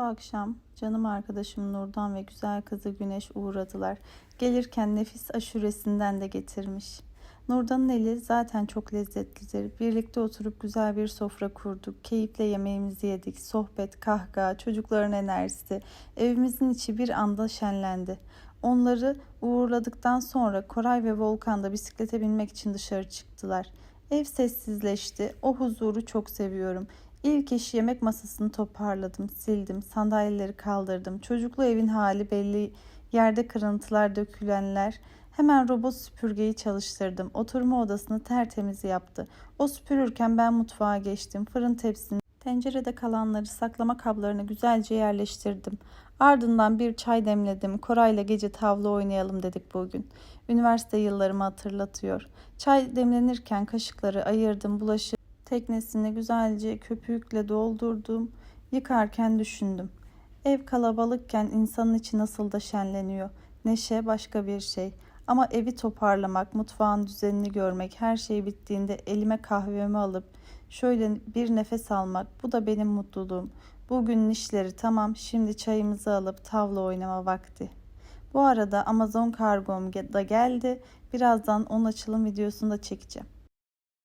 Bu akşam canım arkadaşım Nurdan ve güzel kızı Güneş uğradılar. Gelirken nefis aşuresinden de getirmiş. Nurdan'ın eli zaten çok lezzetlidir. Birlikte oturup güzel bir sofra kurduk. Keyifle yemeğimizi yedik. Sohbet, kahkaha, çocukların enerjisi. Evimizin içi bir anda şenlendi. Onları uğurladıktan sonra Koray ve Volkan da bisiklete binmek için dışarı çıktılar. Ev sessizleşti. O huzuru çok seviyorum. İlk iş yemek masasını toparladım, sildim, sandalyeleri kaldırdım. Çocuklu evin hali belli, yerde kırıntılar, dökülenler. Hemen robot süpürgeyi çalıştırdım. Oturma odasını tertemiz yaptı. O süpürürken ben mutfağa geçtim. Fırın tepsini, tencerede kalanları, saklama kablarını güzelce yerleştirdim. Ardından bir çay demledim. Koray'la gece tavla oynayalım dedik bugün. Üniversite yıllarımı hatırlatıyor. Çay demlenirken kaşıkları ayırdım, bulaşığı teknesini güzelce köpükle doldurdum. Yıkarken düşündüm. Ev kalabalıkken insanın içi nasıl da şenleniyor. Neşe başka bir şey. Ama evi toparlamak, mutfağın düzenini görmek, her şey bittiğinde elime kahvemi alıp şöyle bir nefes almak bu da benim mutluluğum. Bugünün işleri tamam, şimdi çayımızı alıp tavla oynama vakti. Bu arada Amazon kargom da geldi. Birazdan onun açılım videosunu da çekeceğim.